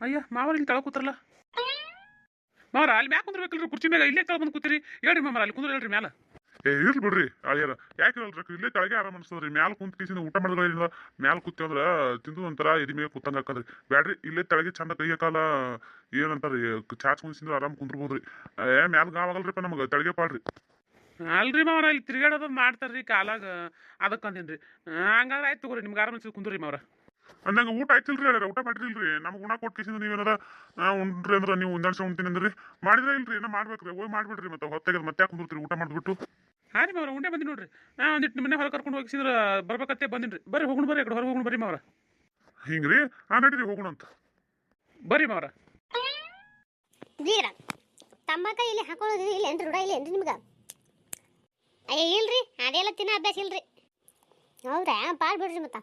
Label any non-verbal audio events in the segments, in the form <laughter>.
ಅಯ್ಯ ಮಾವರ ಇಲ್ಲಿ ತಳಗ ಕೂತ್ರಲ್ಲ? ಮಾವರ ಅಲ್ಲಿ ಮ್ಯಾಗ ಕುಂದ್ರಬೇಕಲ್ರಿ ಕುರ್ಚಿ ಮ್ಯಾಗ? ಇಲ್ಲೇ ತಳ ಬಂದು ಕೂತಿರಿ. ಹೇಳ್ರಿ ಮಾಮರ ಅಲ್ಲಿ ಕುಂದ್ರ ಹೇಳ್ರಿ ಮ್ಯಾಲ. ಏ ಇರ್ಲಿ ಬಿಡ್ರಿ ಅಳಿಯರ ಯಾಕೆ ಇರಲ್ರಿ ಇಲ್ಲೇ ಕೆಳಗೆ ಆರಾಮ ಅನ್ಸ್ತದ್ರಿ. ಮ್ಯಾಲ ಕುಂತ ಕಿಸಿನ ಊಟ ಮಾಡಿದ್ರಿಂದ ಮ್ಯಾಲ ಕೂತಿ ಅಂದ್ರ ತಿಂದು ಒಂಥರ ಇದಿ ಮೇಲೆ ಕೂತಂಗ ಹಾಕದ್ರಿ. ಬ್ಯಾಡ್ರಿ ಇಲ್ಲೇ ತೆಳಗೆ ಚಂದ ಕೈ ಕಾಲ ಏನಂತಾರ ಚಾಚ್ ಕುಂದಿಸಿದ್ರೆ ಆರಾಮ್ ಕುಂದ್ರಬೋದ್ರಿ. ಏ ಮ್ಯಾಲ ಗಾವಾಗಲ್ರಿಪ್ಪ ನಮಗೆ ತೆಳಗೆ ಪಾಡ್ರಿ ಅಲ್ರಿ ಮಾವರ ಇಲ್ಲಿ ತಿರ್ಗಾಡೋದು ಮಾಡ್ತಾರ್ರಿ ಕಾಲಾಗ. ಅದಕ್ಕೆ ಅಂದೇನ್ರಿ. ಹಂಗಾದ್ರೆ ಆಯ್ತು ತಗೋರಿ ನಿಮ್ಗೆ ಆರಾಮ ಕುಂದ್ರಿ ಮಾವರ. ಅಂದಂಗ ಊಟ ಆಯ್ತಿಲ್ರಿ ಹೇಳ್ರಿ ಊಟ ಮಾಡಿರಿಲ್ರಿ ನಮ್ಗೆ ಉಣ ಕೊಟ್ಟು ನೀವೇನಾರ ಉಂಡ್ರಿ ಅಂದ್ರೆ ನೀವು ಒಂದಾಡ್ಸ ಉಣ್ತೀನಿ ಅಂದ್ರಿ. ಮಾಡಿದ್ರೆ ಇಲ್ರಿ ಏನೋ ಮಾಡ್ಬೇಕ್ರಿ. ಹೋಗಿ ಮಾಡ್ಬಿಡ್ರಿ ಮತ್ತೆ ಹೊತ್ತಾಗ ಮತ್ತೆ ಯಾಕೆ ಕುಂದಿರ್ತೀರಿ ಊಟ ಮಾಡ್ಬಿಟ್ಟು. ಹಾಂ ರೀ ಮಾವ್ರ ಉಂಡೆ ಬಂದಿ ನೋಡ್ರಿ. ನಾ ಒಂದಿಟ್ಟು ಮನೆ ಹೊರ ಕರ್ಕೊಂಡು ಹೋಗಿಸಿದ್ರ ಬರ್ಬೇಕತ್ತೆ ಬಂದಿನ್ರಿ. ಬರ್ರಿ ಹೋಗೋಣ ಬರ್ರಿ ಆ ಹೊರ ಹೊರಗೆ ಹೋಗೋಣ ಬರ್ರಿ ಹಿಂಗೆ ಹಿಂಗ್ರಿ? ಆ ನಡೀರಿ ಹೋಗೋಣ ಅಂತ. ಬರ್ರಿ ಮಾವ್ರ. ವೀರ ತಂಬಾಕ ಇಲ್ಲಿ ಹಾಕೊಳ್ಳೋದು ಇಲ್ಲ ಏನ್ರಿ ರೂಢ ಇಲ್ಲ ಏನ್ರಿ ನಿಮ್ಗೆ? ಅಯ್ಯ ಇಲ್ರಿ ಅದೆಲ್ಲ ತಿನ್ನ ಅಭ್ಯಾಸ ಇಲ್ರಿ. ಹೌದಾ ಪಾಡ್ ಬಿಡ್ರಿ ಮತ್ತ.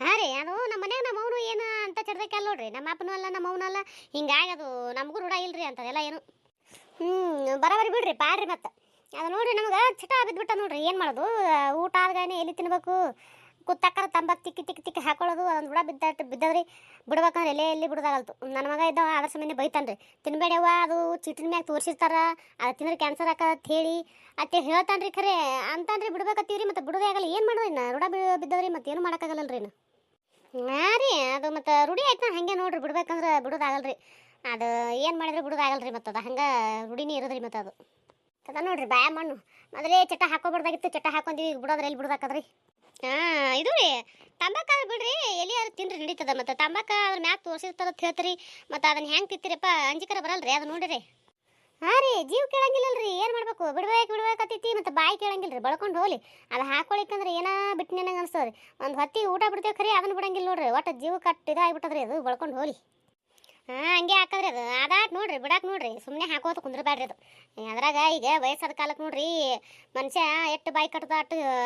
ಹಾಂ ರೀ, ಅದು ನಮ್ಮ ಮನ್ಯಾಗ ನಮ್ಮ ಅವನು ಏನು ಅಂತ ಚಡ್ದಕ್ಕೆ ನೋಡ್ರಿ. ನಮ್ಮ ಅಪ್ಪನೂ ಅಲ್ಲ, ನಮ್ಮ ಅಲ್ಲ, ಹಿಂಗಾಗಿ ನಮಗೂ ರೂಢ ಇಲ್ರಿ ಅಂತದೆಲ್ಲ ಏನು. ಹ್ಞೂ ಬರೋಬರಿ ಬಿಡ್ರಿ, ಪಾಡ್ರಿ ಮತ್ತೆ. ಅದು ನೋಡ್ರಿ ನಮ್ಗೆ ಚಟ ಬಿದ್ದುಬಿಟ್ಟ ನೋಡ್ರಿ, ಏನು ಮಾಡೋದು? ಊಟ ಆದ್ಗಾನೆ ಎಲ್ಲಿ ತಿನ್ಬೇಕು ಕುತ್ತಕ್ಕರ ತಂಬಾಕು ತಿಕ್ಕಿ ತಿಕ್ಕಿ ತಿಕ್ಕಿ ಹಾಕೊಳ್ಳೋದು, ಅದೊಂದು ಹುಡ ಬಿದ್ದ ಬಿದ್ದದ್ರಿ, ಬಿಡ್ಬೇಕಂದ್ರೆ ಎಲೆ ಎಲ್ಲಿ ಬಿಡೋದಾಗಲ್ತು. ನನ್ನ ಮಗ ಇದ್ದ ಅದ್ರ ಸಂಬಂಧ ಬೈತಾನ್ರಿ ತಿನ್ಬೇಡವ್ವ ಅದು ಚೀಟಿನ ಮ್ಯಾಗ ತೋರಿಸಿರ್ತಾರ, ಅದು ತಿಂದ್ರೆ ಕ್ಯಾನ್ಸರ್ ಆಕತ್ ಹೇಳಿ. ಅತ್ತೆ ಹೇಳ್ತಾನ್ರಿ ಖರೆ ಅಂತಂದ್ರೆ ಬಿಡ್ಬೇಕತ್ತೀವ್ರಿ, ಮತ್ತೆ ಬಿಡೋದೇ ಆಗಲ್ಲ, ಏನು ಮಾಡೋದು ಇನ್ನು? ರೂಢ ಬಿದ್ದದ್ರಿ ಮತ್ತೆ ಏನು ರೀ ಇನ್ನು? ಹಾಂ ರೀ, ಅದು ಮತ್ತೆ ರೂಢಿ ಆಯ್ತು ಹಂಗೆ ನೋಡ್ರಿ ಬಿಡ್ಬೇಕಂದ್ರೆ ಬಿಡೋದಾಗಲ್ರಿ. ಅದು ಏನು ಮಾಡಿದ್ರೆ ಬಿಡೋದಾಗಲ್ರಿ ಮತ್ತೆ ಅದು ಹಂಗೆ ರೂಢಿನೇ ಇರೋದ್ರಿ ಮತ್ತೆ ಅದು. ಅದ ನೋಡ್ರಿ ಬಾಯ ಮಣ್ಣು, ಮೊದಲೇ ಚಟ ಹಾಕೋಬಾರ್ದಾಗಿತ್ತು ಚಟ ಹಾಕೊಂತೀವಿ, ಬಿಡೋದ್ರೆ ಎಲ್ಲಿ ಬಿಡೋದಾಕದ್ರಿ? ಹಾಂ, ಇದು ರೀ, ತಂಬಾಕ ಬಿಡ್ರಿ ಎಲ್ಲಿ ಯಾರು ತಿನ್ರಿ ನಡೀತದ ಮತ್ತೆ ತಂಬಾಕ ಅದ್ರ ಮ್ಯಾಗ ತೋರಿಸಿರ್ತದ ಹೇಳ್ತೀರಿ ಮತ್ತೆ ಅದನ್ನ ಹೆಂಗೆ ತಿಂತೀರಪ್ಪ, ಅಂಜಿಕರ ಬರಲ್ರಿ, ಅದು ನೋಡಿರಿ. ಹಾಂ ರೀ, ಜೀವ ಕೇಳಂಗಿಲ್ಲಲ್ರಿ, ಏನು ಮಾಡ್ಬೇಕು? ಬಿಡ್ಬೇಕು ಬಿಡ್ಬೇಕತ್ತೈತಿ ಮತ್ತೆ ಬಾಯಿ ಕೇಳಂಗಿಲ್ರಿ, ಬಳ್ಕೊಂಡು ಹೋಗ್ಲಿ. ಅದು ಹಾಕೊಳಿಕಂದ್ರೆ ಏನೋ ಬಿಟ್ಟು ನಿನಗೆ ಅನ್ಸ್ತದ್ರಿ. ಒಂದು ಹೊತ್ತಿಗೆ ಊಟ ಬಿಡ್ತೇವೆ ಖರೀ ಅದನ್ನ ಬಿಡಂಗಿಲ್ಲ ನೋಡ್ರಿ. ಒಟ್ಟು ಜೀವ ಕಟ್ ಇದಾಗ್ಬಿಟ್ಟದ್ರಿ ಅದು, ಬಳ್ಕೊಂಡು ಹೋಗ್ಲಿ. ಹಾಂ, ಹಂಗೆ ಹಾಕದ್ರಿ ಅದು. ಅದಾಟ್ ನೋಡ್ರಿ, ಬಿಡಾಕ್ ನೋಡ್ರಿ. ಸುಮ್ಮನೆ ಹಾಕೋತ ಕುಂದ್ರಬೇಡ್ರಿ ಅದು. ಅದ್ರಾಗ ಈಗ ವಯಸ್ಸಾದ ಕಾಲಕ್ಕೆ ನೋಡ್ರಿ, ಮನುಷ್ಯ ಎಷ್ಟು ಬಾಯಿ ಕಟ್ಟದ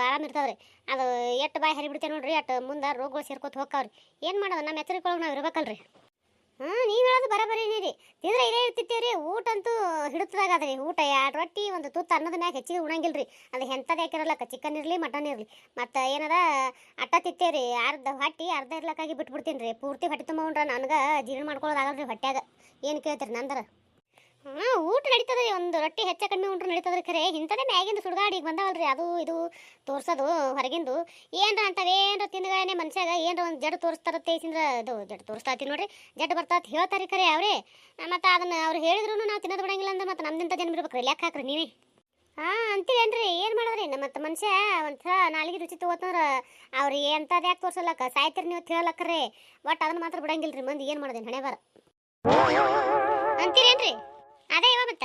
ಆರಾಮ ಇರ್ತದ್ರಿ. ಅದು ಎಷ್ಟು ಬಾಯಿ ಹರಿಬಿಡ್ತೇವೆ ನೋಡ್ರಿ ಅಟ್ಟು ಮುಂದೆ ರೋಗಗಳು ಸೇರ್ಕೋತ ಹೋಗ್ತಾವ್ರಿ. ಏನು ಮಾಡೋದು? ನಮ್ಮ ಎಚ್ಚರಿಕೊಳಗೆ ನಾವು ಇರ್ಬೇಕಲ್ರಿ. ಹಾಂ ನೀವು ಹೇಳೋದು ಬರಬರೀನಿ ರೀ ತಿಂದ್ರೆ ಇದೇ ಇರ್ತಿರ್ತೀವಿ ರೀ ಊಟ ಅಂತೂ ಹಿಡಿತದಾಗದ್ರಿ. ಊಟ ಎರಡು ರೊಟ್ಟಿ, ಒಂದು ತುತ್ತು ಅನ್ನದ ಮ್ಯಾಗ ಹೆಚ್ಚಿಗೆ ಉಣಂಗಿಲ್ಲ ರೀ ಅದು ಎಂಥದ್ದು ಹಾಕಿರಲ್ಲಕ್ಕ ಚಿಕನ್ ಇರಲಿ, ಮಟನ್ ಇರಲಿ. ಮತ್ತು ಏನದ, ಅಟ್ಟ ತಿತ್ತೇವೆ ರೀ ಅರ್ಧ ಹೊಟ್ಟಿ, ಅರ್ಧ ಇರ್ಲಕ್ಕಾಗಿ ಬಿಟ್ಬಿಡ್ತೀನಿ ರೀ ಪೂರ್ತಿ ಹೊಟ್ಟೆ ತುಂಬ ಉಂಡ್ರೆ. ನನಗೆ ಜೀರ್ಣ ಮಾಡ್ಕೊಳ್ಳೋದಾಗಲ್ರಿ ಹೊಟ್ಯಾಗ. ಏನು ಕೇಳ್ತೀರಿ ನಂದರ? ಹಾಂ ಊಟ ನಡೀತದ್ರಿ ಒಂದು ರೊಟ್ಟಿ ಹೆಚ್ಚು ಕಡಿಮೆ ಉಂಡ್ರೆ ನಡೀತದ್ರಿ ಖರೆ. ಇಂಥದೇ ಮ್ಯಾಗಿಂದು ಸುಡ್ಗಾಡಿಗೆ ಬಂದವಲ್ರಿ, ಅದು ಇದು ತೋರ್ಸೋದು ಹೊರಗಿಂದು. ಏನ್ರ ಅಂತವೇನ್ರ ತಿಂದ್ಗಾನೆ ಮನ್ಸಾಗ ಏನ್ರ ಒಂದು ಜಡ್ ತೋರಿಸ್ತಾರ ತೇಸಿಂದ್ರ ಅದು ಜಡ್ ತೋರಿಸ್ತಾತಿ ನೋಡ್ರಿ, ಜಡ್ ಬರ್ತಾತ್ ಹೇಳ್ತಾರೆ ಖರೆ ಅವ್ರೆ. ಮತ್ತು ಅದನ್ನ ಅವ್ರು ಹೇಳಿದ್ರು ನಾವು ತಿನ್ನೋದು ಬಿಡಂಗಿಲ್ಲ ಅಂದ್ರೆ ಮತ್ತೆ ನಮ್ದಿಂತ ಜನ್ಮ ರೀ ಲೆಕ್ಕ ಹಾಕ್ರಿ ನೀವೇ. ಹಾಂ ಅಂತೀರೇನ್ರಿ ಏನು ಮಾಡೋದ್ರಿ? ನಮ್ಮ ಮತ್ತು ಮನುಷ್ಯ ಒಂಥರ ನಾಲಿಗೆ ರುಚಿ ತಗೋತಂದ್ರೆ ಅವ್ರಿಗೆ ಎಂಥದ್ದು ಯಾಕೆ ತೋರ್ಸಲ್ಲಕ್ಕ ಸಾಯ್ತಿರಿ ನೀವು ಹೇಳಕ್ಕರೆ ಬಟ್ ಅದನ್ನ ಮಾತ್ರ ಬಿಡಂಗಿಲ್ಲ ಮಂದಿ ಏನು ಮಾಡೋದೇನು ಹಣೆ ಬಾರ ಅಂತೀರೇನ್ರಿ ಅದೇ ಇವ ಬತ್ತ?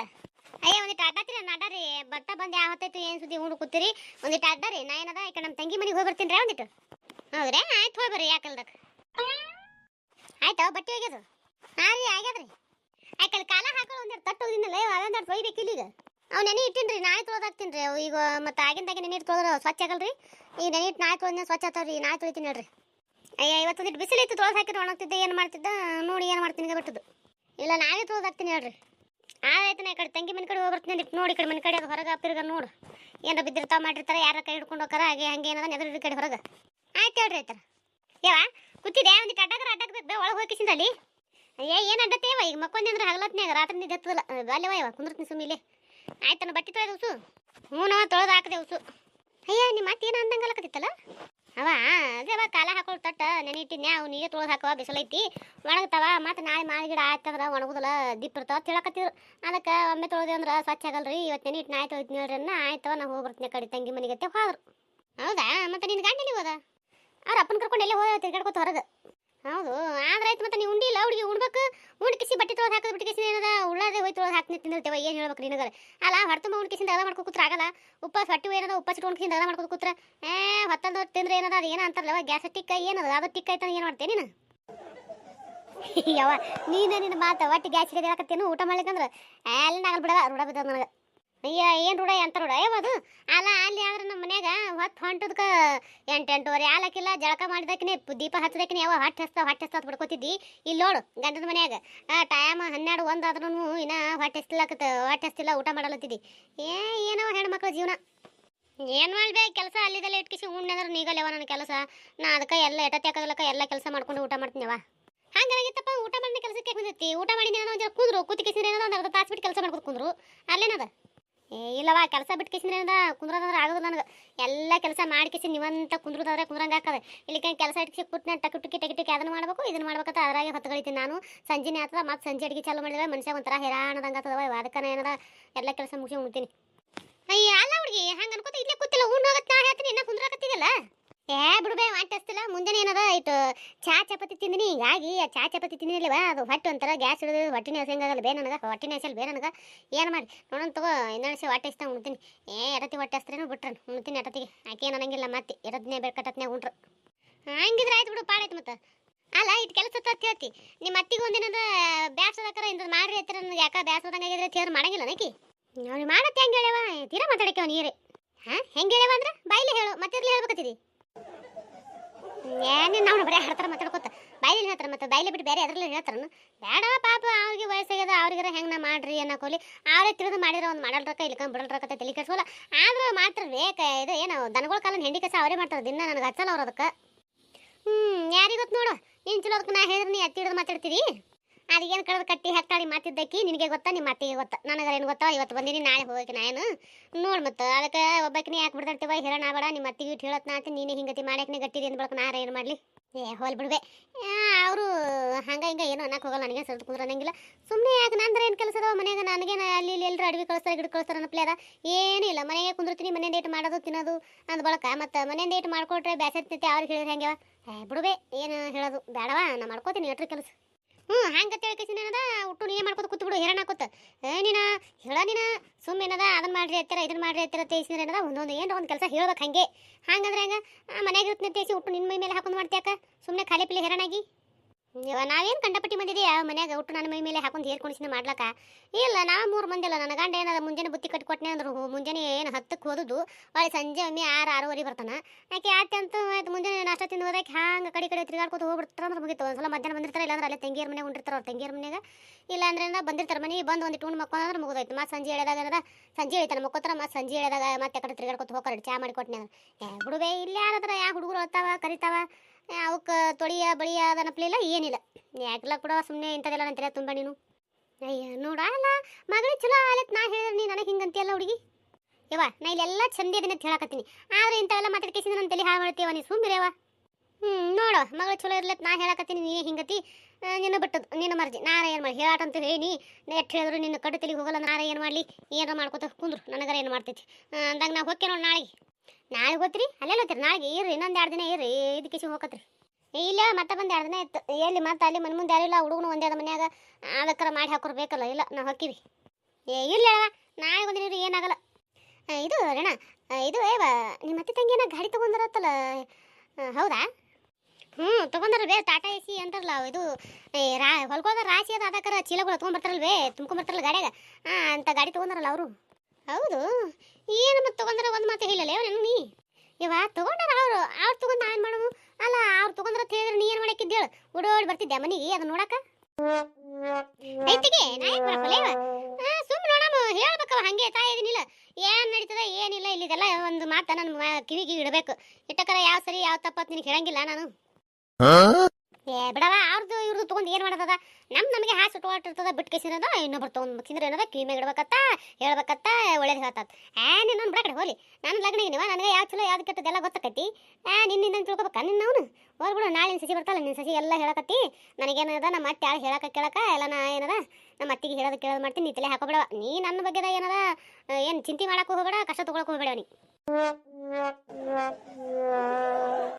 ಅಯ್ಯ ಒಂದಿಟ್ಟು ಅಡ್ಡಾತಿರ ರೀ. ಬರ್ತಾ ಬಂದು ಯಾವ ಹೊತ್ತೈತಿ ಏನು ಸುದ್ದಿ ಉಂಡು ಕೂತೀರಿ? ಒಂದಿಟ್ಟು ಅಡ್ಡಾರಿ ನಾ ಏನದ? ಈಗ ನಮ್ಮ ತಂಗಿ ಮನೆಗೆ ಹೋಗಿ ಬರ್ತೀನಿ ರೀ ಒಂದಿಟ್ಟು ಹೌದ್ರಿ? ಆಯ್ತು, ಹೋಗಿ ಬರ್ರಿ ಯಾಕಲ್ದಕ್ಕೆ ಆಯ್ತಾ ಬಟ್ಟೆ ಆಗ್ಯದು ಹಾಂ ರೀ, ಆಗ್ಯದ್ರಿ. ಆಯ್ತಲ್ಲ ಕಾಲ ಹಾಕೊಳ್ಳೋ ಒಂದೆರಡು ತಟ್ಟು ಹೋಗಿದ್ನಲ್ಲ ಅದೊಂದೆರಡು ಒಯ್ಬೇಕು ಇಲ್ಲಿಗ ಅವ್ ನೆನೆ ಇಟ್ಟಿನ್ರಿ ನಾಳೆ ತೊಳೆದಾಕ್ತೀನಿ ರೀ, ಅವು ಈಗ ಮತ್ತೆ ಆಗಿಂದಾಗೆ ನೆನೆ ಇಟ್ಟು ತೊಳೆದ್ರೆ ಸ್ವಚ್ಛ ಆಗಲ್ರಿ. ಈಗ ನೆನೆ ಇಟ್ಟು ನಾಳೆ ತೊಳೆದ ಸ್ವಚ್ಛ ಆತಾವ್ರಿ ನಾಳೆ ತೊಳಿತೀನಿ ಹೇಳ್ರಿ ಅಯ್ಯ ಇವತ್ತೊಂದಿಟ್ಟು ಬಿಸಿಲಿತ್ತು ತೊಳೆದು ಹಾಕಿದ್ರೆ ಒಣಗ್ತಿದ್ದೆ, ಏನು ಮಾಡ್ತಿದ್ದ? ನೋಡಿ, ಏನು ಮಾಡ್ತೀನಿ ಬಿಟ್ಟದ್ದು ಇಲ್ಲ, ನಾವೇ ತೊಳೆದಾಕ್ತೀನಿ ಹೇಳ್ರಿ. ಆಯ್ತು ನಾ ಈ ಕಡೆ ತಂಗಿ ಮನೆ ಕಡೆ ಹೋಗ್ಬರ್ತೀನಿ ಅಂದ್ರೆ ನೋಡಿ ಕಡೆ ಮನೆ ಕಡೆ ಹೊರಗೆ ಅಪ್ಪಿರ್ಗ ನೋಡು. ಏನಾರ ಬಿದ್ದಿರ್ತಾವ ಮಾಡಿರ್ತಾರೆ, ಯಾರ ಕೈ ಹಿಡ್ಕೊಂಡು ಹೋಗಾರ ಹಾಗೆ ಹಂಗೆ ಏನದ ನೆದ್ರ ಕಡೆ ಹೊರಗೆ. ಆಯ್ತು ಹೇಳ್ರಿ ಆಯ್ತಾರ ಯಾವ ಕೂತಿದೆ ಒಂದಿಟ್ಟು ಅಡ್ಡಾಕರ ಬೇ, ಒಳಗೆ ಹೋಗಿ ಕಿಸಿಂದ ಅಲ್ಲಿ. ಏ, ಏನು ಅಡ್ಡತ್ತೇವ ಈಗ ಮಕ್ಕೊಂದಿ ಅಂದ್ರೆ ರಾತ್ರಿ ನಿದ್ದೆ ಹತ್ತದಲ್ಲ ಬಾಲ್ಯವ ಇವ ಕುಂದ್ರತ್ನಿ ಸುಮ್ಮಿಲಿ ಆಯ್ತನ ಬಟ್ಟೆ ತೊಳೆದ ಉಸು. ಹ್ಞೂ ನಾವು ತೊಳೆದು ಹಾಕದೆ ಉಸು. ಅಯ್ಯ ನಿಮ್ಮ ಮತ್ತೆ ಅಂದಂಗಲ್ಲ ಅಂದಂಗಲ್ಲಕತ್ತಿತ್ತಲ್ಲ ಅವ, ಅದೇ ಅವ ಕಾಲ ಹಾಕೊಳ್ಳೋ ತಟ್ಟ, ನೆನೆ ಇಟ್ಟಿನ್ಯಾ ಅವು ನೀರು ತೊಳೆದು ಹಾಕುವ ಬಿಸಿಲೈತಿ ಒಣಗ್ತಾವ, ಮತ್ತೆ ನಾಳೆ ಮಾಳಿ ಗಿಡ ಆಯ್ತಂದ್ರೆ ಒಣಗುದಲ್ಲ ದಿಪ್ಪ ಇರ್ತಾವ ತಿಳಕತ್ತಿದ್ರು ಅದಕ್ಕೆ ಒಮ್ಮೆ ತೊಳೆದೆ ಅಂದ್ರೆ ಸ್ವಚ್ಛ ಆಗಲ್ರಿ, ಇವತ್ತು ನೆನೆ ಇಟ್ಟು ನಾಯ್ತು ತೊಳಿತೀನಿ ಹೇಳ್ರಿ ಅನ್ನ, ಆಯ್ತವ, ನಾ ಹೋಗಿ ಬರ್ತೀನಿ ಆ ಕಡೆ ತಂಗಿ ಮನೆಗತ್ತೆ ಹೋದ್ರು. ಹೌದಾ? ಮತ್ತೆ ನಿನ್ನ ಗಂಡಲಿ ಹೋದ? ಅವ್ರ ಅಪ್ಪನ ಕರ್ಕೊಂಡು ಎಲ್ಲೇ ಹೋಗಿ ತಿರ್ಗಾಡ್ಕೊತ ಹೊರಗೆ? ಹೌದು, ಆದ್ರೆ ಆಯ್ತು ಮತ್ತೆ ನೀವು ಉಂಡಿಲ್ಲ ಹುಡುಗಿ ಉಣ್ಬೇಕು? ಉಂಡ್ ಕಿಸಿ ಬಟ್ಟೆ ತೊಳೆದು ಹಾಕೋದು ಬಿಟ್ಟು ಕಿಸಿ ಏನದ ಉಳ್ಳಾದೆ ಹೋಯ್ ತೊಳೆದು ಹಾಕಿ ತಿಂದಿರ್ತೇವೆ, ಏನು ಹೇಳ್ಬೇಕು ನಿನಗರ ಅಲ್ಲ ಹೊರತು ಉಂಡ್ ಕಿಸಿಂದ ಅದ ಮಾಡ್ಕೊ ಕೂತ್ರ ಆಗಲ್ಲ. ಉಪ್ಪಾಸ ಹೊಟ್ಟು ಏನದ ಉಪ್ಪಾಸ ಇಟ್ಕೊಂಡು ಕಿಸಿಂದ ಅದ ಮಾಡ್ಕೊ ಕೂತ್ರ. ಏ ಹೊತ್ತಂದ ತಿಂದ್ರೆ ಏನದ, ಅದು ಏನ ಅಂತಾರಲ್ಲ ಗ್ಯಾಸ್ ಟಿಕ್ಕ ಏನದ, ಅದು ಟಿಕ್ಕ ಆಯ್ತು ಏನು ಮಾಡ್ತೇನೆ ನೀನು? <laughs> ಯಾವ ನೀನು ನಿನ್ನ ಮಾತು, ಒಟ್ಟು ಗ್ಯಾಸ್ ಹಿಡಿದು ಹಾಕತ್ತೇನು ಊಟ ಮಾಡ್ಲಿಕ್ಕಂದ್ರೆ? ಅಲ್ಲಿ ಆಗಲ್ ಬಿಡವ, ರೂಢ ಬಿದ್ದದ ನನಗೆ. ಅಯ್ಯ, ಏನು ರೂಢ ಎಂತ ರೂಢ? ಏ ಅದು ಅಲ್ಲ, ಅಲ್ಲಿ ಆದ್ರೆ ನಮ್ಮ ಮನ್ಯಾಗ ಹೊತ್ತು ಹೊಂಟದಕ್ಕೆ ಎಂಟು ಎಂಟುವರೆ ಆಲಕ್ಕಿಲ್ಲ, ಜಳಕ ಮಾಡಿದಕಿನೇ ದೀಪ ಹಚ್ಚದಕಿನೇ ಯಾವ ಹೊಟ್ಟೆ ಹಸ್ತಾವ ಹೊಟ್ಟೆ ಹಸ್ತಾವ ಬಿಡ್ಕೋತಿದ್ದಿ. ಇಲ್ಲಿ ನೋಡು ಗಂಡದ ಮನ್ಯಾಗ. ಟೈಮ್ ಹನ್ನೆರಡು, ಒಂದು ಆದ್ರೂ ಇನ್ನ ಹೊಟ್ಟೆ ಹಸ್ತಿಲ್ಲಕತ್ತ ಹೊಟ್ಟೆ ಹಸ್ತಿಲ್ಲ, ಊಟ ಮಾಡಲತ್ತಿದ್ದಿ. ಏ, ಏನೋ ಹೆಣ್ಮಕ್ಳ ಜೀವನ. ಏನು ಮಾಡ್ಬೇಕು? ಕೆಲಸ ಅಲ್ಲಿದಲ್ಲೇ ಇಟ್ಕಿಸಿ ಉಣ್ಣಂದ್ರೆ ನೀಗಲ್ಲೇವ ನನ್ನ ಕೆಲಸ? ನಾ ಅದಕ್ಕೆ ಎಲ್ಲ ಎಟತ್ಯಾಕಲಕ್ಕ ಎಲ್ಲ ಕೆಲಸ ಮಾಡ್ಕೊಂಡು ಊಟ ಮಾಡ್ತೀನಿವ ಹಂಗಾಗಿತ್ತಪ್ಪ, ಊಟ ಮಾಡಿದ ಕೆಲಸಕ್ಕೆ ಬಂದಿರ್ತಿ ಊಟ ಮಾಡಿ ನಾನು ಒಂದು ಕುಂದ್ರು ಕೂತಿಕಿಸಿ ಏನೋ ಒಂದು ಅರ್ಧ ತಾಸು ಬಿಟ್ಟು ಕೆಲಸ ಮಾಡ್ಕೊಂಡು ಕುಂದ್ರು. ಅಲ್ಲೇನದ? ಏ ಇಲ್ಲವಾ ಕೆಲಸ ಬಿಟ್ಟು ಏನದ? ಕುಂದ್ರದಂದ್ರೆ ಆಗೋದು ನನಗೆ. ಎಲ್ಲ ಕೆಲಸ ಮಾಡ್ಕಿಸಿ ನೀವಂತ ಕುಂದ್ರದಾದ್ರೆ ಕುಂದ್ರಂಗೆ ಹಾಕದೆ ಇಲ್ಲಿ ಕೆಲಸ ಇಟ್ಕಿಸಿ ಕುಟ್ನ ಟಕ್ ಟುಕಿ ಟಕಿ ಟುಕಿ ಅದನ್ನು ಮಾಡಬೇಕು, ಇದನ್ನು ಮಾಡ್ಬೇಕಂತ ಅದ್ರಾಗೆ ಹೊತ್ತು ಗಳಿತೀನಿ ನಾನು. ಸಂಜೆನೇ ಆಗ್ತದ ಮತ್ತೆ ಸಂಜೆ ಅಡಿಗೆ ಚಾಲು ಮಾಡಿದ್ರೆ ಮನುಷ್ಯ ಒಂಥರ ಹೇರಾಣದಂಗೆ ಆಗ್ತದವ ಅದಕ್ಕೆ ಏನದ, ಎಲ್ಲ ಕೆಲಸ ಮುಗಿಸಿ ಉಣ್ತೀನಿ. ಅಯ್ಯ, ಅಲ್ಲ ಹುಡುಗಿ, ಹಂಗೆ ಅನ್ಕೋತ ಇಲ್ಲೇ ಕೂತಿಲ್ಲ ಉಣ್ಣೋಗತ್ತೆ ನಾ ಹೇಳ್ತೀನಿ, ಇನ್ನ ಕುಂದ್ರಾಕತ್ತಿದಲ್ಲ ಏ ಬಿಡುಬೆ ವಾಂಟಸ್ತಿಲ್ಲ ಮುಂಜಾನೆ ಏನದ ಆಯ್ತು? ಚಾ, ಚಪಾತಿ ತಿಂದಿನಿ. ಹೀಗಾಗಿ ಆ ಚಾ, ಚಪಾತಿ ತಿಂದಿನಿಲ್ಲವ ಅದು ಹೊಟ್ಟೆ ಒಂಥರ ಗ್ಯಾಸ್ ಹಿಡಿದು ಹೊಟ್ಟಿನ ಹಸಂಗಾಗಲ್ಲ ಬೇ ನನಗೆ. ಹೊಟ್ಟಿನ ಹಸಲ್ ಬೇ ನನಗೆ. ಏನು ಮಾಡಿ ನೋಡೋಣ ತಗೋ, ಇನ್ನೊಂದು ಹೊಟ್ಟೆ ಇಷ್ಟ ಉಣ್ತೀನಿ. ಏ, ಎರತಿ ಹೊಟ್ಟೆ ಹಸ್ತ್ರೇನು ಬಿಟ್ರನ್ ಉಣ್ತೀನಿ ಎರತಿಗೆ. ಆಕೆ ನನಗಿಲ್ಲ ಮತ್ತೆ. ಎಡದ್ನೇ ಬೇಕಟ್ಟತ್ನೇ ಉಂಟ್ರು. ಹಂಗಿದ್ರೆ ಆಯ್ತು ಬಿಡು ಪಾಡಾಯ್ತು ಮತ್ತೆ. ಅಲ್ಲ, ಇದು ಕೆಲಸ ಅಂತ ಹೇಳ್ತಿ. ನಿಮ್ಮ ಅತ್ತಿಗೆ ಒಂದಿನದ ಬ್ಯಾಸದಕ್ಕರ ಇಂದ ಮಾಡ್ರಿ ಹತ್ತಿರ ನನಗೆ. ಯಾಕ ಬ್ಯಾಸದಂಗೆ ಆಗಿದ್ರೆ ತೇರು ಮಾಡಂಗಿಲ್ಲ ನಕಿ ಅವ್ರು ಮಾಡತ್ತೆ ಹೆಂಗೆ ಹೇಳ್ಯವ? ತೀರಾ ಮಾತಾಡಕ್ಕೆ ನೀರೇ ಹಾಂ, ಹೆಂಗೆ ಹೇಳ್ಯವ ಅಂದ್ರೆ? ಬಾಯಿಲೆ ಹೇಳು. ಮತ್ತೆ ಹೇಳ್ಬೇಕತ್ತಿದಿ ಏನೇ ನಾವು ಬರೀ ಹಾಡ್ತಾರ ಮಾತಾಡ್ಕೊತ. ಬಾಯಿಲಿ ಹೇಳ್ತಾರೆ ಮತ್ತೆ, ಬಾಯಿಲಿ ಬಿಟ್ಟು ಬೇರೆ ಅದರಲ್ಲಿ ಹೇಳ್ತಾರನು. ಬೇಡ ಪಾಪ, ಅವ್ರಿಗೆ ವಯಸ್ಸಾಗ್ಯದ, ಅವ್ರಿಗಾರ ಹೆಂಗೆ ನಾ ಮಾಡ್ರಿ ಅನ್ನಕೋಲಿ ಅವರೇ ತಿಳಿದು ಮಾಡಿರೋ ಒಂದು ಮಾಡಲ್ರಕ್ಕ ಬಿಡಲ್ ಬಿಡಲ್ರಕ್ಕ ತಲೆ ಕೆಡ್ಸೋಲ್ಲ ಆದ್ರೂ ಮಾತ್ರ ಬೇಕ, ಇದು ಏನು, ದನಗಳ ಕಾಲನ ಹೆಂಡಿ ಕಸ ಅವರೇ ಮಾಡ್ತಾರೆ, ದಿನ ನನಗೆ ಹಚ್ಚಲ್ಲ ಅವ್ರು ಅದಕ್ಕೆ. ಹ್ಞೂ ಯಾರಿಗೆ ಗೊತ್ತು ನೋಡು. ನೀನು ಚಲೋ ಅದಕ್ಕೆ ನಾ ಹೇಳಿದ್ರೆ ನೀ ಎತ್ತಿ ಮಾತಾಡ್ತೀರಿ? ಅದೇನು ಕಳೆದು ಕಟ್ಟಿ ಹತ್ತಾಡಿ ಮಾತಿದ್ದಕ್ಕಿ, ನಿನಗೆ ಗೊತ್ತಾ ನಿಮ್ಮ ಅತ್ತಿಗೆ ಗೊತ್ತಾ ನನಗೆ ಏನು ಗೊತ್ತಾ, ಇವತ್ತು ಬಂದಿನಿ, ನಾಳೆ ಹೋಗಕ್ಕೆ ನಾನು ನೋಡಿ ಮತ್ತೆ, ಅದಕ್ಕೆ ಒಬ್ಬಾಕಿನೇ ಯಾಕೆ ಬಿಡ್ತಾಡ್ತೀವ ಹಿರಣ ಬೇಡ ನಿಮ್ಮ ಅತ್ತಿಗೆ ಇಟ್ಟು ಹೇಳತ್ನ ಅಂತ ನೀನೇ ಹಿಂಗತಿ ಮಾಡಕ್ಕೆ ಗಟ್ಟಿದೆ ಅಂದ್ಬಿಡಕ್ಕೆ ನಾರ ಏನು ಮಾಡಲಿ? ಏ, ಹೋಲ್ ಬಿಡುವೆ ಅವರು ಹಂಗೆ ಹಿಂಗೆ ಏನೋ ಅನ್ನಕ್ಕೆ ಹೋಗಲ್ಲ ನನಗೆ ಸ್ವಲ್ಪ ಕುಂದ್ರ ಅನ್ನಂಗಿಲ್ಲ. ಸುಮ್ಮನೆ ಯಾಕೆ ನಂದ್ರೆ ಏನು ಕೆಲಸ ಮನೆಗೆ ನನಗೆ ಅಲ್ಲಿ ಇಲ್ಲಿ ಎಲ್ಲರೂ ಅಡವಿ ಕಳಿಸ್ತಾರೆ, ಗಿಡ ಕಳಿಸ್ತಾರೆ ಅನ್ನಪ್ಲೇ ಅದ ಏನೂ ಇಲ್ಲ ಮನೆಗೆ ಕುಂದಿರ್ತೀನಿ, ಮನೆಯಿಂದ ಏಟು ಮಾಡೋದು, ತಿನ್ನೋದು ಅಂದ ಬಳಕ. ಮತ್ತು ಮನೆಯಿಂದ ಏಟು ಮಾಡ್ಕೊಟ್ರೆ ಬ್ಯಾಸತ್ತೈತೆ ಅವ್ರಿಗೆ ಹೇಳಿದ್ರೆ ಹೆಂಗೆ ಬಿಡುವೆ ಏನು ಹೇಳೋದು ಬೇಡವಾ ನಾ ಮಾಡ್ಕೋತೀನಿ ಎಟ್ರ ಕೆಲಸ. ಹ್ಞೂ ಹಂಗೆ ತಿಳ್ಕೇಸಿ ಏನದ ಒಟ್ಟು ನೀನೇ ಮಾಡ್ಕೊತ ಕೂತ್ಬಿಡು ಹೇರಣ ಹಾಕೋತ ಏ, ನೀನ, ಹೇಳ ನೀನ, ಸುಮ್ಮನೆ ಏನದ ಅದನ್ನ ಮಾಡ್ರಿ ಹತ್ತಿರ ಇದನ್ನ ಮಾಡ್ರಿ ಹತ್ತಿರ ತೇಸಿದ್ರೆ ಏನದ ಒಂದೊಂದು, ಏನರ ಒಂದು ಕೆಲಸ ಹೇಳ್ಬೇಕು ಹಂಗೆ. ಹಂಗಂದ್ರೆ ಹಂಗ ಮನೆಗೆ ಇರುತ್ತೆ ತೇಸಿ ಒಟ್ಟು ನಿನ್ನ ಮೈ ಮೇಲೆ ಹಾಕೊಂಡು ಮಾಡ್ತೀಯಾಕ? ಸುಮ್ಮನೆ ಖಾಲಿ ಪಿಲಿ ಹೆರಣಾಗಿ ನಾವೇನು ಕಂಡಪಟ್ಟಿ ಮಂದಿದೆಯಾ ಮನ್ಯಾಗ ಒಟ್ಟು ನನ್ನ ಮೈ ಮೇಲೆ ಹಾಕೊಂಡು ಹೇರ್ಕೊಂಡಿಸಿನ ಮಾಡ್ಲಕ್ಕ? ಇಲ್ಲ, ನಾ ಮೂರು ಮಂದಿ ಅಲ್ಲ, ನನ್ನ ಗಂಡ ಏನದ ಮುಂಜಾನೆ ಬುತ್ತಿ ಕಟ್ಕೊಟ್ನೆ ಅಂದ್ರೆ ಮುಂಜಾನೆ ಏನು ಹತ್ತಕ್ಕೆ ಹೋದುದು? ಒಳ್ಳೆ ಸಂಜೆ ಒಮ್ಮೆ ಆರು, ಆರೂವರೆ ಬರ್ತಾನೆ. ಆಕೆ ಆತೆ ಅಂತ ಆಯ್ತು, ಮುಂಜಾನೆ ನಾಷ್ಟ ತಿಂದು ಹೋದಾಕೆ ಹಂಗೆ ಕಡೆ ಕಡೆ ತಿರುಗಾಡ್ಕೊತ ಹೋಗ್ಬಿಡ್ತಾರೆ ಅಂದ್ರೆ ಮುಗಿತು. ಒಂದ್ಸಲ ಮಧ್ಯಾಹ್ನ ಬಂದಿರ್ತಾರೆ, ಇಲ್ಲಾಂದ್ರೆ ಅಲ್ಲೇ ತಂಗಿಯರ ಮನೆಗೆ ಉಂಡಿರ್ತಾರೆ, ಅವ್ರು ತಂಗಿಯರ ಮನೆಗೆ ಇಲ್ಲ ಅಂದ್ರೆ ಬಂದಿರ್ತಾರೆ ಮನೆಗೆ, ಬಂದು ಒಂದು ಟೂಣ್ ಅಂದ್ರೆ ಮುಗಿದೋಯ್ತು. ಮತ್ತೆ ಸಂಜೆ ಹೇಳಿದಾಗ ಏನದ? ಸಂಜೆ ಹೇಳ್ತಾನೆ ಮಕ್ಕೋತ್ರ, ಮತ್ತೆ ಸಂಜೆ ಹೇಳಿದಾಗ ಮತ್ತೆ ಕಡೆ ತಿರುಗಾಡ್ಕೊತ ಹೋಗ್ತಾರೆ ಚಾ ಮಾಡಿ ಕೊಟ್ನೆ ಅಂದ್ರೆ ಬಿಡುವೆ, ಇಲ್ಲಿ ಯಾರಾದ್ರೆ ಯಾ ಹುಡುಗರು ಅಳ್ತಾವ ಕರಿತಾವ? ಅವಕ್ಕೆ ತೊಳಿಯ ಬಳಿಯ ಇಲ್ಲ, ಏನಿಲ್ಲ. ಯಾಕೆಲ್ಲ ಕೂಡ ಸುಮ್ಮನೆ ಇಂಥದ್ದೆಲ್ಲ ನಂತರ ತುಂಬ ನೀನು. ಅಯ್ಯ, ನೋಡ ಅಲ್ಲ ಮಗಳಿಗೆ ಚಲೋ ಆಲತ್, ನಾ ಹೇಳಿದ್ರೆ ನೀ ನನಗೆ ಹಿಂಗಂತೀಯಲ್ಲ ಹುಡುಗಿ? ಯವ್ವ, ನಾ ಇಲ್ಲೆಲ್ಲ ಚಂದ ಇದನ್ನ ಹೇಳಕತ್ತೀನಿ. ಆದ್ರೆ ಇಂಥವೆಲ್ಲ ಮಾತಾಡ್ಕೇಸಿ ನನ್ನ ತಲೆ ಹಾಳು ಮಾಡ್ತೀವ ನೀ ಸುಮ್ಮಿರೇವ ಹ್ಞೂ ನೋಡು, ಮಗಳು ಚಲೋ ಇರ್ಲತ್, ನಾ ಹೇಳಕತ್ತೀನಿ ನೀ ಹಿಂಗತಿ ನಿನ್ನ ಬಿಟ್ಟದ್ದು ನಿನ್ನ ಮರ್ಜಿ. ನಾನು ಏನು ಮಾಡಿ, ಹೇಳಾಟ ಅಂತ ಹೇಳಿ ಎಷ್ಟು ಹೇಳಿದ್ರು ನಿನ್ನ ಕಡು ತಲೆಗೆ ಹೋಗಲ್ಲ, ನಾನು ಏನು ಮಾಡಲಿ? ಏನಾರ ಮಾಡ್ಕೊತ ಕುಂದ್ರು, ನನಗರ ಏನು ಮಾಡ್ತೈತಿ? ಅಂದಾಗ ನಾ ಹೋಗ್ಕೆ ನೋಡಿ ನಾಳೆಗೆ. ನಾಳೆ ಗೊತ್ತ್ರಿ ಅಲ್ಲೇ ಹೋಗ್ತೀರಿ? ನಾಳೆಗೆ ಇರ್ರಿ, ಇನ್ನೊಂದು ಎರಡು ದಿನ ಇರ್ರಿ. ಇದಕ್ಕೆ ಹೋಗತ್ರಿ ಇಲ್ಲ, ಮತ್ತೆ ಬಂದು ಎರಡು ದಿನ ಇತ್ತು. ಎಲ್ಲಿ ಮತ್ತೆ ಅಲ್ಲಿ ಮನೆ ಮುಂದೆ ಯಾರಿಲ್ಲ ಹುಡುಗನು ಒಂದೇ ಅದ ಮನ್ಯಾಗ. ಅದಕ್ಕರ ಮಾಡಿ ಹಾಕೋರು ಇಲ್ಲ, ನಾವು ಹಾಕಿವಿ. ಏ, ಇಲ್ಲ ನಾಳೆ ಒಂದು ಇವ್ರಿ ಏನಾಗಲ್ಲ. ಇದು ರೇಣ ಇದು ಏವ ನಿಮ್ಮ ಅತ್ತೆ ತಂಗಿನ ಗಾಡಿ ತೊಗೊಂಡಿರತ್ತಲ್ಲ ಹೌದಾ? ಹ್ಞೂ ತೊಗೊಂಡಾರ ಬೇ, ಟಾಟಾ ಎ ಸಿ ಅಂತಾರಲ್ಲ, ಇದು ರಾ ಹೊಲ್ಕೋದ ರಾಶಿ ಅದ ಅದಕ್ಕಾರ ಚೀಲಗಳು ತೊಗೊಂಬರ್ತಾರಲ್ವೇ ತುಂಬ್ಕೊಂಬರ್ತಾರಲ್ಲ ಗಾಡಿಯಾಗ. ಹಾಂ ಅಂತ ಗಾಡಿ ತೊಗೊಂಡಾರಲ್ಲ ಅವರು. ಹೌದು. ಏನು ಮತ್ತೆ ತಗೊಂಡ್ರೆ ಒಂದು ಮಾತು ಹೇಳಲ್ಲ ಏನು ನೀ ಇವ ತಗೊಂಡಾರ ಅವರು, ಅವ್ರು ತಗೊಂಡ ನಾನು ಮಾಡೋದು? ಅಲ್ಲ, ಅವ್ರು ತಗೊಂಡ್ರೆ ಹೇಳಿದ್ರೆ ನೀ ಏನು ಮಾಡಕ್ಕಿದ್ದೇಳು ಓಡೋಡಿ ಬರ್ತಿದ್ದೆ ಮನೆಗೆ, ಅದನ್ನ ನೋಡಕ? ಐತಿಗೆ ನಾ ಏನು ಇವ? ಸುಮ್ಮನೆ ನೋಡಮ್ಮ ಹೇಳ್ಬೇಕವ ಹಂಗೆ ತಾಯಿ ಇದೀನಿಲ್ಲ ಏನ್ ನಡೀತದ, ಏನಿಲ್ಲ, ಇಲ್ಲಿದೆಲ್ಲ ಒಂದು ಮಾತ ನನ್ನ ಕಿವಿಗೆ ಇಡಬೇಕು. ಇಟ್ಟಕರ ಯಾವ ಸರಿ, ಯಾವ ತಪ್ಪತ್ ನಿನಗೆ ಹೇಳಂಗಿಲ್ಲ ನಾನು? ಏ, ಬಿಡವ ಅವ್ರದ್ದು ಇವ್ರದ್ದು ತೊಗೊಂಡು ಏನು ಮಾಡೋದದ? ನಮ್ಮ ನಮಗೆ ಹಾಸು ಸುಟ್ಟುಕೊಂಡಿರ್ತದ ಬಿಟ್ಟು ಕಿಸಿರೋದ ಇನ್ನೊಬ್ಬರು ತೊಗೊಂಡು ಮುಗಿಸಿದ್ರೆ ಏನದ? ಕಿವಿ ಇಡ್ಬೇಕತ್ತ ಹೇಳ್ಬೇಕತ್ತ, ಒಳ್ಳೇದು ಹೇಳ್ತದ ಆ ನೀನು ನನ್ನ ಬಿಡಕಡೆ ಹೋಲಿ ನನ್ನ ಲಗ್ನಿಗೆ ನನಗೆ ಯಾವ ಚಲೋ, ಯಾವ್ದು ಕೆಟ್ಟದೆಲ್ಲ ಗೊತ್ತಕತ್ತಿ ಆ ನಿನ್ನ ಇನ್ನೊಂದು ತಿಳ್ಕೊಬೇಕ ನಿನ್ನ ಅವನು? ಹೋಗ್ಬಿಡು ನಾಳೆ ನಿನ್ನ ಸಸಿ ಬರ್ತಲ್ಲ ನಿನ್ನ ಸಸಿ ಎಲ್ಲ ಹೇಳಕತ್ತಿ. ನನಗೇನದ, ನಮ್ಮ ಅತ್ತೆ ಯಾರು ಹೇಳಕ್ಕೆ ಕೇಳಕ, ಎಲ್ಲ ನಾ ಏನದ, ನಮ್ಮ ಅತ್ತಿಗೆ ಹೇಳೋದು ಕೇಳೋದು ಮಾಡ್ತೀನಿ, ನೀ ತಲೆ ಹಾಕೋಬೇಡ. ನೀ ನನ್ನ ಬಗ್ಗೆದ ಏನದ, ಏನು ಚಿಂತೆ ಮಾಡಕ್ಕೆ ಹೋಗಬೇಡ, ಕಷ್ಟ ತೊಗೊಳಕ್ಕೆ ಹೋಗಬೇಡ ನೀ.